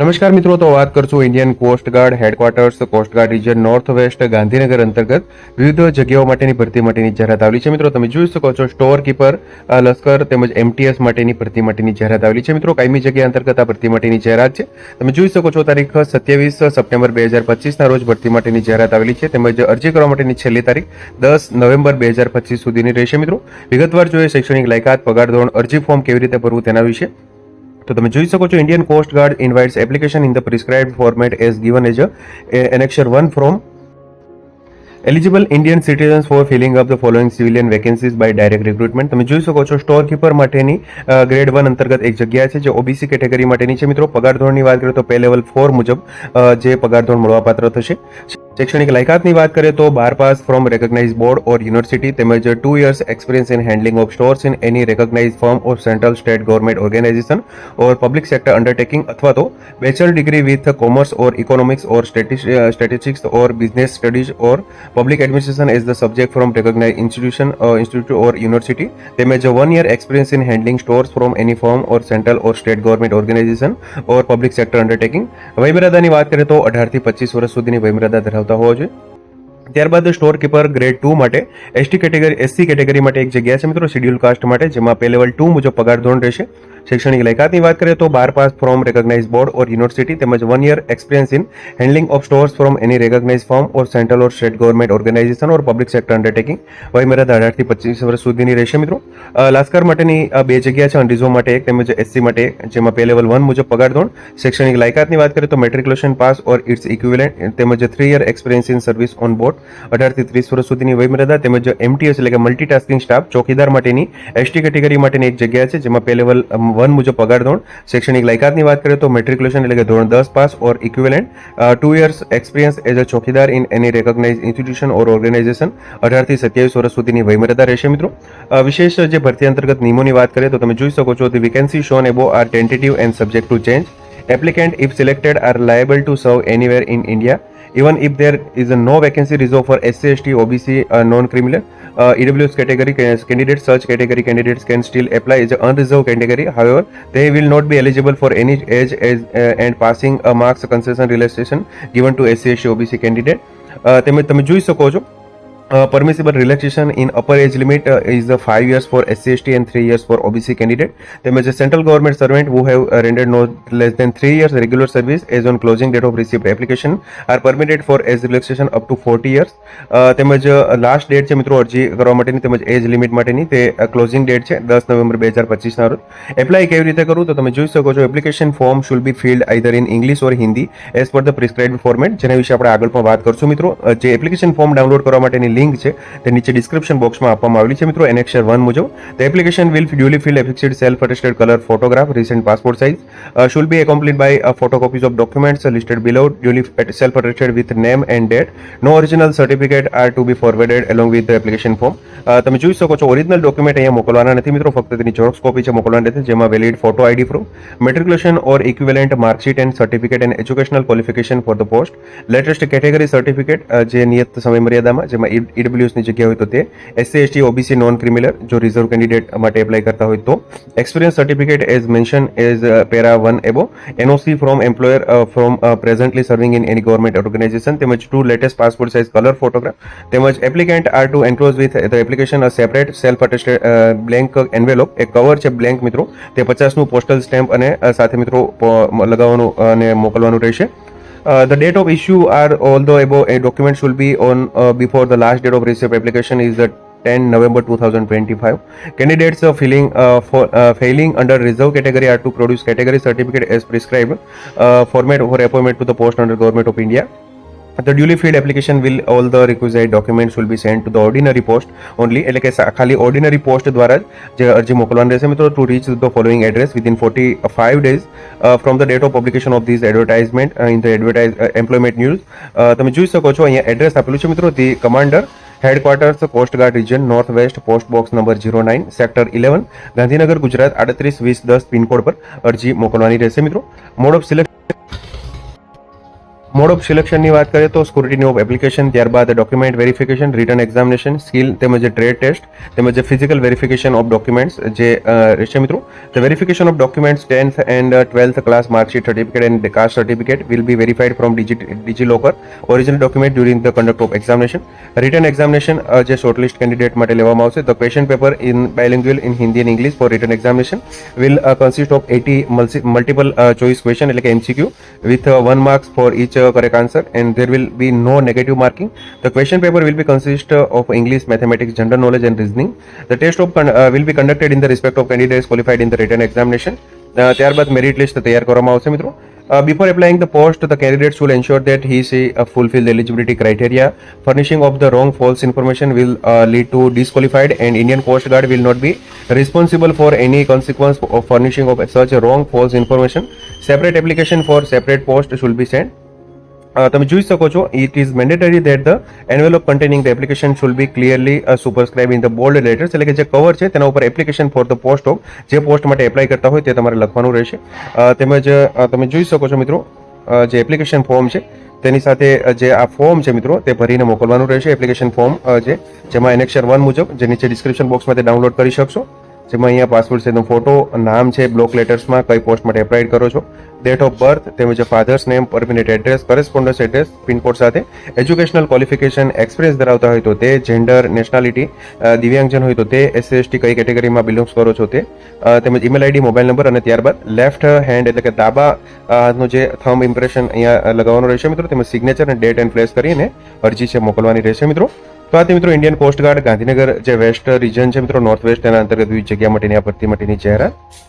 નમસ્કાર મિત્રો તો વાત કરશું Indian coastguard headquarters coastguard region north west Gandhinagar અંતર્ગત વિવિધ જગ્યાઓ માટેની ભરતી માટેની જાહેરાત આવેલી છે મિત્રો તમે જોઈ શકો છો સ્ટોર કીપર લશ્કર તેમજ એમટીએસ માટેની ભરતી માટેની જાહેરાત આવેલી છે મિત્રો કાયમી જગ્યા અંતર્ગત આ ભરતી માટેની જાહેરાત છે તમે જોઈ શકો છો તારીખ સત્યાવીસ સપ્ટેમ્બર બે હજાર પચીસના રોજ ભરતી માટેની જાહેરાત આવેલી છે તેમજ અરજી કરવા માટેની છેલ્લી તારીખ દસ નવેમ્બર બે હજાર પચીસ સુધીની રહેશે મિત્રો વિગતવાર જોઈએ શૈક્ષણિક લાયકાત પગાર ધોરણ અરજી ફોર્મ કેવી રીતે ભરવું તેના વિશે તો તમે જોઈ શકો છો Indian coast guard invites application in the prescribe format as given as a annexure one from eligible Indian citizens for filling up the following civilian vacancies by direct recruitment તમે જોઈ શકો છો સ્ટોર માટેની ગ્રેડ વન અંતર્ગત એક જગ્યા છે જે ઓબીસી કેટેગરી માટેની છે મિત્રો પગાર ધોરણની વાત કરીએ તો પે લેવલ ફોર મુજબ જે પગાર ધોરણ મળવાપાત્ર થશે शैक्षणिक लायकात की बात करें तो बार pass from recognise board or university two years experience in handling of stores in any recognise form of central state government organisation or public sector undertaking अथवा तो bachelor degree with commerce or economics or statistics or business studies or public administration is the subject from recognise institution institute or university तेमज one year experience in handling stores from any form or central or state government organisation or public sector undertaking वैमरादा की बात करें तो अठार पच्चीस वर्ष सुधी वैमरादा ધરાવતા હોવા જોઈએ ત્યારબાદ સ્ટોર કીપર ગ્રેડ ટુ માટે એસટી કેટેગરી એસસી કેટેગરી માટે એક જગ્યા છે મિત્રો શેડ્યુલ કાસ્ટ માટે જેમાં પે લેવલ ટુ મુજબ પગાર ધોરણ રહેશે शैक्षणिक लायकात की बात करें तो बार pass from recognise board or university one year experience in handling of store from any recognise form or central or state government organisation or public sector undertaking वही मेरा अठार पच्चीस वर्ष सुधी रहे मित्रों लास्कर जगह है अंडिजो एक एससी पे लेवल वन मुझे पगार धोन शैक्षणिक लायकात की बात करें तो matriculation pass or its equivalent three year experience in service on board अठार थी तीस वर्ष सुधी वही मर्यादा एमटीएस एट मल्टीटास्किंग स्टाफ चौकीदार एस टी कैटेगरी एक जगह है जमा पे लेवल वन मुझे पकड़ दोन शैक्षणिक योग्यता की बात करें तो मैट्रिकुलेशन એટલે કે ધોરણ 10 pass or equivalent 2 years experience as a ચોકીદાર ઇન એની રેકગનાઇઝ ઇન્સ્ટિટ્યુશન ઓર ઓર્ગેનાઇ ゼ શન 18 થી 27 વર્ષ સુધીની વય મર્યાદા રહેશે મિત્રો વિશેષ જે ભરતી અંતર્ગત નીમોની વાત કરે તો તમે જોઈ શકો છો કે the વિકેન્સી shown above are tentative and subject to change applicant if selected are liable to serve anywhere in India even if there is a no vacancy reserve for SC ST OBC non criminal uh, AWS category candidate search category candidates can still apply as an unreserved category. However, they will not be eligible for any age as, uh, and passing a marks concession relaxation given to SC, SC OBC candidate. તમે તમે જોઈ શકો છો permissible relaxation in upper age limit is the five years for S C S T and three years for OBC candidate तेमज central government servant who have rendered no less than three years regular service as on closing date of receive application are permitted for age relaxation up to forty years last date है मित्रों अर्जी करवाज age limit मे closing date है दस नवंबर बजार पच्चीस रोज apply के रीते करूँ तो तुम जी सको application form should be filled either in English or Hindi as per the prescribe format जैसे आप आगे बात करूँ मित्रों एप्लिकेशन फॉर्म डाउनलॉड करने लिंक છે તે નીચે ડિસ્ક્રિપ્શન બોક્સમાં આપવામાં આવેલી છે મિત્રો નેક્સર 1 મુજબ the application will be duly fill affixed self attested colour photograph recent passport size should be accompanied by a photocopies of documents listed below duly self attested with name and date no original certificate are to be forwarded along with the application form તમે જોઈ શકો છો original document અહીંયા મોકલવાના નથી મિત્રો ફક્ત તેની ઝોરોસ્કોપી છે મોકલવાના છે જેમ કે valid photo ID proof matriculation or equivalent marksheet and certificate and educational qualification for the post latest category certificate જે નિયત સમય મર ઈડબ્લ્યુએસની જગ્યા હોય તો તે SC ST OBC non criminal જો રિઝર્વ કેન્ડિડેટ માટે એપ્લાય કરતા હોય તો experience certificate as mention as para one above NOC from employer from presently serving in any government organisation તેમજ two latest passport size colour photograph તેમજ applicant are to enclose with the application a separate self attested blank envelope એ cover છે blank મિત્રો તે પચાસનું postal stamp અને uh, સાથે મિત્રો લગાવવાનું અને મોકલવાનું રહેશે Uh, the date of issue are although above a document should be on uh, before the last date of receipt application is the 10 November 2025. Candidates are filling, uh, for, uh, failing under reserve category are to produce category certificate as prescribed uh, format for appointment to the post under Government of India. after duly filled application will all the requisite documents will be sent to the ordinary post only એટલે કે ખાલી ordinary post દ્વારા જ અરજી મોકલવાની રહેશે મિત્રો to reach to the following address within 45 days from the date of publication of this advertisement in the advertise employment news તમે જોઈ શકો છો અહીંયા એડ્રેસ આપેલું છે મિત્રો તે કમાન્ડર હેડક્ quarters post guard region north west post box number 09 sector 11 Gandhinagar Gujarat 382010 pin code પર અરજી મોકલવાની રહેશે મિત્રો મોડ ઓફ મોડ ઓફ સિલેક્શનની વાત કરીએ તો સ્કુરિટી ઓફ એપ્લિકેશન ત્યારબાદ document verification written examination skill તેમજ ટ્રેડ ટેસ્ટ તેમજ ફિઝિકલ વેરિફિકેશન ઓફ ડોક્યુમેન્ટ્સ જે રહેશે મિત્રો the verification of documents tenth and twelfth class marksheet certificate and caste certificate will be verified from DigiLocker original document during the conduct of examination written examination જે shortlist candidate માટે લેવામાં આવશે the question paper in bilingual in Hindi and English for written examination will consist of eighty multiple choice question એટલે કે MCQ with one marks for each correct answer and there will be no negative marking. The question paper will be consist of English, mathematics, general knowledge and reasoning. The test of uh, will be conducted in the respect of candidates qualified in the written examination. ત્યારબાદ merit list તૈયાર before applying the post, the candidates will ensure that he she uh, fulfill the eligibility criteria. Furnishing of the wrong false information will uh, lead to disqualified, and Indian Coast Guard will not be responsible for any consequence of furnishing of such wrong false information. Separate application for separate post should be sent. તમે જોઈ શકો છો it is mandatory that the envelope containing the application should be clearly superscribe in the bold letters એટલે કે જે cover છે તેના ઉપર application for the post of જે પોસ્ટ માટે એપ્લાય કરતા હોય તે તમારે લખવાનું રહેશે તેમજ તમે જોઈ શકો છો મિત્રો જે એપ્લિકેશન ફોર્મ છે તેની સાથે જે આ ફોર્મ છે મિત્રો તે ભરીને મોકલવાનું રહેશે એપ્લિકેશન ફોર્મ જે જેમાં એનેક્ષર વન મુજબ જે નીચે ડિસ્ક્રિપ્શન બોક્સમાં તે ડાઉનલોડ કરી શકશો જેમાં અહીંયા પાસપોર્ટ સાઇઝનો ફોટો નામ છે બ્લોક લેટર્સમાં કઈ પોસ્ટ માટે એપ્લાય કરો છો ડેટ ઓફ બર્થ તેમજ father's name permanent address correspondence address pin code સાથે એજ્યુકેશનલ ક્વોલિફિકેશન એક્સપિરિયન્સ ધરાવતા હોય તો તે જેન્ડર નેશનાલિટી દિવ્યાંગજન હોય તો તે એસસી એસટી કઈ કેટેગરીમાં બિલોંગ્સ કરો છો તે તેમજ ઈમેલ આઈડી મોબાઈલ નંબર અને ત્યારબાદ લેફ્ટ હેન્ડ એટલે કે દાબા હાથનું જે થમ ઇમ્પ્રેશન અહીંયા લગાવવાનું રહેશે મિત્રો તેમજ સિગ્નેચર અને ડેટ એન્ડ પ્લેસ કરીને અરજી છે મોકલવાની રહેશે મિત્રો તો આ મિત્રો ઇન્ડિયન કોસ્ટગાર્ડ ગાંધીનગર જે વેસ્ટ રિજન છે મિત્રો નોર્થ વેસ્ટ તેના અંતર્ગત વિવિધ જગ્યા માટેની આ ભરતી માટેની જાહેરાત